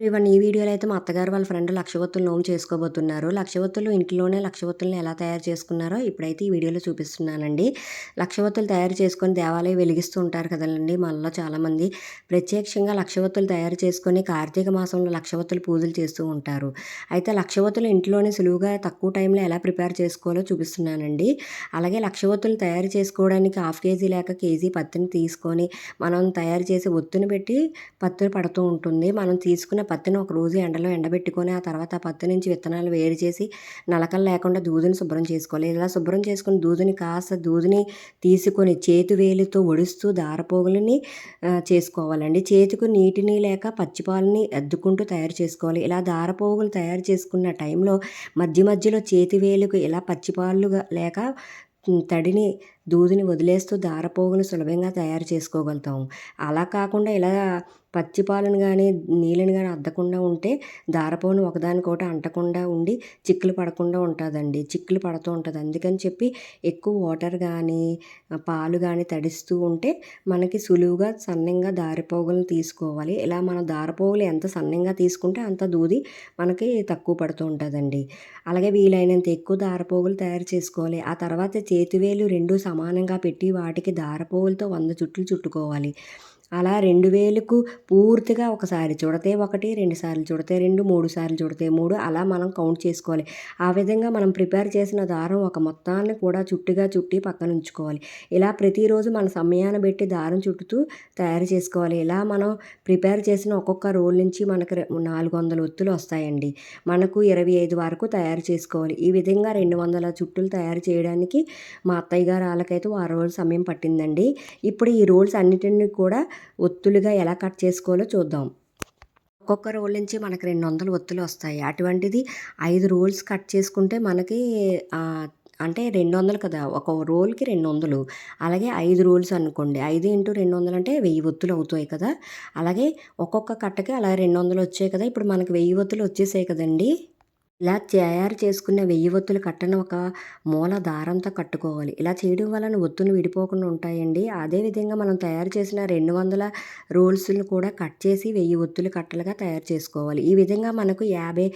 ఇవన్నీ ఈ వీడియోలో అయితే మా అత్తగారు వాళ్ళ ఫ్రెండ్ లక్షవత్తులు నోము చేసుకోబోతున్నారు. లక్షవత్తులు ఇంట్లోనే లక్షవత్తులను ఎలా తయారు చేసుకున్నారో ఇప్పుడైతే ఈ వీడియోలో చూపిస్తున్నానండి. లక్షవత్తులు తయారు చేసుకొని దేవాలయం వెలిగిస్తూ ఉంటారు కదండి మనలో చాలామంది. ప్రత్యక్షంగా లక్షవత్తులు తయారు చేసుకొని కార్తీక మాసంలో లక్షవత్తులు పూజలు చేస్తూ ఉంటారు. అయితే లక్షవత్తులు ఇంట్లోనే సులువుగా తక్కువ టైంలో ఎలా ప్రిపేర్ చేసుకోవాలో చూపిస్తున్నానండి. అలాగే లక్షవత్తులు తయారు చేసుకోవడానికి హాఫ్ కేజీ లేక కేజీ పత్తిని తీసుకొని మనం తయారు చేసి ఒత్తుని పెట్టి పత్తిని పడుతూ ఉంటుంది. మనం తీసుకున్న పత్తిని ఒక రోజు ఎండలో ఎండబెట్టుకొని ఆ తర్వాత ఆ పత్తి నుంచి విత్తనాలు వేరు చేసి నలకలు లేకుండా దూదిని శుభ్రం చేసుకోవాలి. ఇలా శుభ్రం చేసుకుని దూదిని కాస్త దూదిని తీసుకొని చేతి వేలితో ఒడుస్తూ దారపోగులని చేసుకోవాలండి. చేతికి నీటిని లేక పచ్చిపాలని అద్దుకుంటూ తయారు చేసుకోవాలి. ఇలా దారపోగులు తయారు చేసుకున్న టైంలో మధ్య మధ్యలో చేతి వేలుకు ఇలా పచ్చిపాలుగా లేక తడిని దూదిని వదిలేస్తూ దారపోగును సులభంగా తయారు చేసుకోగలుగుతాం అలా కాకుండా ఇలా పచ్చి పాలను కానీ నీళ్ళని కానీ అద్దకుండా ఉంటే దారపోను ఒకదానికొకటి అంటకుండా ఉండి చిక్కులు పడకుండా ఉంటుందండి. చిక్కులు పడుతూ ఉంటుంది. అందుకని చెప్పి ఎక్కువ వాటర్ కానీ పాలు కానీ తడిస్తూ ఉంటే మనకి సులువుగా సన్నంగా దారిపోగులను తీసుకోవాలి. ఇలా మన దారపోగులు ఎంత సన్నంగా తీసుకుంటే అంత దూది మనకి తక్కువ పడుతూ ఉంటుందండి. అలాగే వీలైనంత ఎక్కువ దారపోగులు తయారు చేసుకోవాలి. ఆ తర్వాత చేతివేలు రెండు సమానంగా పెట్టి వాటికి దారపోగులతో వంద చుట్లు చుట్టుకోవాలి. అలా రెండు వేలకు పూర్తిగా ఒకసారి చూడతే ఒకటి రెండు సార్లు చూడతే రెండు మూడు సార్లు చూడితే మూడు అలా మనం కౌంట్ చేసుకోవాలి. ఆ విధంగా మనం ప్రిపేర్ చేసిన దారం ఒక మొత్తాన్ని కూడా చుట్టుగా చుట్టి పక్కన ఉంచుకోవాలి. ఇలా ప్రతిరోజు మన సమయాన్ని పెట్టి దారం చుట్టుతూ తయారు చేసుకోవాలి. ఇలా మనం ప్రిపేర్ చేసిన ఒక్కొక్క రోల్ నుంచి మనకు నాలుగు వందల ఒత్తులు వస్తాయండి. మనకు ఇరవై ఐదు వరకు తయారు చేసుకోవాలి. ఈ విధంగా రెండు వందల చుట్టులు తయారు చేయడానికి మా అత్తయ్య గారు వాళ్ళకైతే వారం రోజులు సమయం పట్టిందండి. ఇప్పుడు ఈ రోల్స్ అన్నిటిని కూడా ఒత్తులుగా ఎలా కట్ చేసుకోవాలో చూద్దాం. ఒక్కొక్క రోల్ నుంచి మనకు రెండు వందలు ఒత్తులు వస్తాయి. అటువంటిది ఐదు రోల్స్ కట్ చేసుకుంటే మనకి అంటే రెండు వందలు కదా. ఒక రోల్కి రెండు వందలు. అలాగే ఐదు రోల్స్ అనుకోండి. ఐదు ఇంటూ రెండు వందలు అంటే వెయ్యి ఒత్తులు అవుతాయి కదా. అలాగే ఒక్కొక్క కట్టకి అలా రెండు వందలు వచ్చాయి కదా. ఇప్పుడు మనకి వెయ్యి ఒత్తులు వచ్చేసాయి కదండి. ఇలా తయారు చేసుకున్న వెయ్యి ఒత్తులు కట్టను ఒక మూల దారంతో కట్టుకోవాలి. ఇలా చేయడం వలన ఒత్తులు విడిపోకుండా ఉంటాయండి. అదేవిధంగా మనం తయారు చేసిన రెండు వందల రోల్స్ను కూడా కట్ చేసి వెయ్యి ఒత్తులు కట్టలుగా తయారు చేసుకోవాలి. ఈ విధంగా మనకు యాభై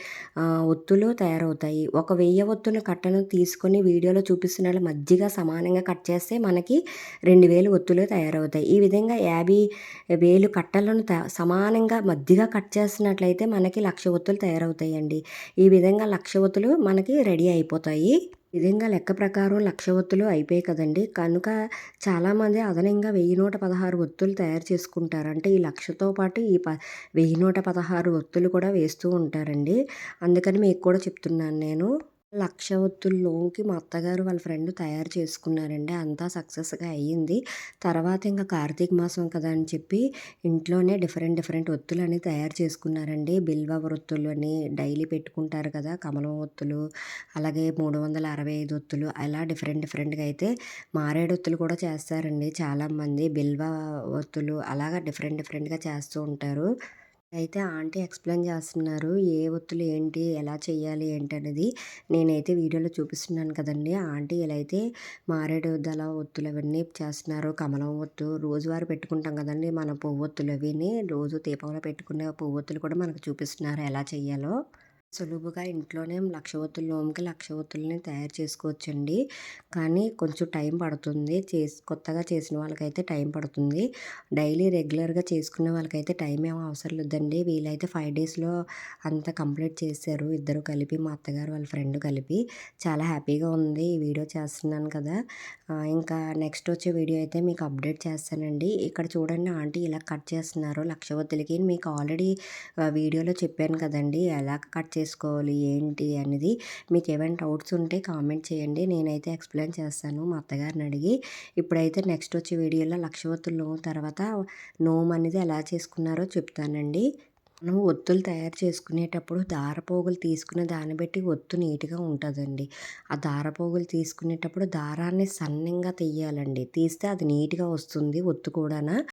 ఒత్తులు తయారవుతాయి. ఒక వెయ్యి ఒత్తుల కట్టను తీసుకొని వీడియోలో చూపిస్తున్న మధ్యగా సమానంగా కట్ చేస్తే మనకి రెండు వేలు ఒత్తులు తయారవుతాయి. ఈ విధంగా యాభై వేలు కట్టలను సమానంగా మధ్యగా కట్ చేసినట్లయితే మనకి లక్ష ఒత్తులు తయారవుతాయండి. ఈ విధంగా విధంగా లక్షవత్తులు మనకి రెడీ అయిపోతాయి. విధంగా లెక్క ప్రకారం లక్ష ఒత్తులు అయిపోయాయి కదండి. కనుక చాలామంది అదనంగా వెయ్యి నూట పదహారు ఒత్తులు తయారు చేసుకుంటారు. అంటే ఈ లక్షతో పాటు ఈ ప వెయ్యి నూట పదహారు ఒత్తులు కూడా వేస్తూ ఉంటారండి. అందుకని మీకు కూడా చెప్తున్నాను నేను. లక్ష ఒత్తుల్లోకి మా అత్తగారు వాళ్ళ ఫ్రెండ్ తయారు చేసుకున్నారండి. అంతా సక్సెస్గా అయ్యింది. తర్వాత ఇంకా కార్తీక మాసం కదా అని చెప్పి ఇంట్లోనే డిఫరెంట్ డిఫరెంట్ ఒత్తులు అని తయారు చేసుకున్నారండి. బిల్వ వృత్తులు అని డైలీ పెట్టుకుంటారు కదా కమలం ఒత్తులు అలాగే మూడు వందల అరవై ఐదు ఒత్తులు అలా డిఫరెంట్ డిఫరెంట్గా అయితే మారేడు ఒత్తులు కూడా చేస్తారండి. చాలామంది బిల్వ ఒత్తులు అలాగా డిఫరెంట్ డిఫరెంట్గా చేస్తూ ఉంటారు. అయితే ఆంటీ ఎక్స్ప్లెయిన్ చేస్తున్నారు ఏ ఒత్తులు ఏంటి ఎలా చేయాలి ఏంటి అనేది నేనైతే వీడియోలో చూపిస్తున్నాను కదండి. ఆంటీ ఇలా అయితే మారేడు దళ ఒత్తులు అవన్నీ చేస్తున్నారు. కమలం ఒత్తు రోజువారీ పెట్టుకుంటాం కదండి మన పువ్వొత్తులు అవిని రోజు దీపంలో పెట్టుకునే పువ్వొత్తులు కూడా మనకు చూపిస్తున్నారు. ఎలా చేయాలో సులువుగా ఇంట్లోనే లక్ష ఒత్తుల నోముకి తయారు చేసుకోవచ్చండి. కానీ కొంచెం టైం పడుతుంది. చేసి కొత్తగా చేసిన వాళ్ళకైతే టైం పడుతుంది. డైలీ రెగ్యులర్గా చేసుకునే వాళ్ళకైతే టైం ఏం అవసరం లేదండి. వీళ్ళైతే ఫైవ్ డేస్లో అంతా కంప్లీట్ చేశారు. ఇద్దరు కలిపి మా అత్తగారు వాళ్ళ ఫ్రెండ్ కలిపి. చాలా హ్యాపీగా ఉంది. ఈ వీడియో చేస్తున్నాను కదా. ఇంకా నెక్స్ట్ వచ్చే వీడియో అయితే మీకు అప్డేట్ చేస్తానండి. ఇక్కడ చూడండి ఆంటీ ఇలా కట్ చేస్తున్నారు లక్షవత్తులకి. మీకు ఆల్రెడీ వీడియోలో చెప్పాను కదండి. ఎలా కట్ చేస్తారు చేసుకోవాలి ఏంటి అనేది మీకు ఏమైనా డౌట్స్ ఉంటే కామెంట్ చేయండి. నేనైతే ఎక్స్ప్లెయిన్ చేస్తాను. మా అత్తగారిని అడిగి ఇప్పుడైతే నెక్స్ట్ వచ్చే వీడియోలో లక్షవత్తులు నోము తర్వాత నోము అనేది ఎలా చేసుకున్నారో చెప్తానండి. మనం ఒత్తులు తయారు చేసుకునేటప్పుడు దారపోగులు తీసుకునే దాన్ని బట్టి ఒత్తు నీట్గా ఉంటుందండి. ఆ దారపోగులు తీసుకునేటప్పుడు దారాన్ని సన్నంగా తీయాలండి తీస్తే అది నీట్గా వస్తుంది ఒత్తు కూడా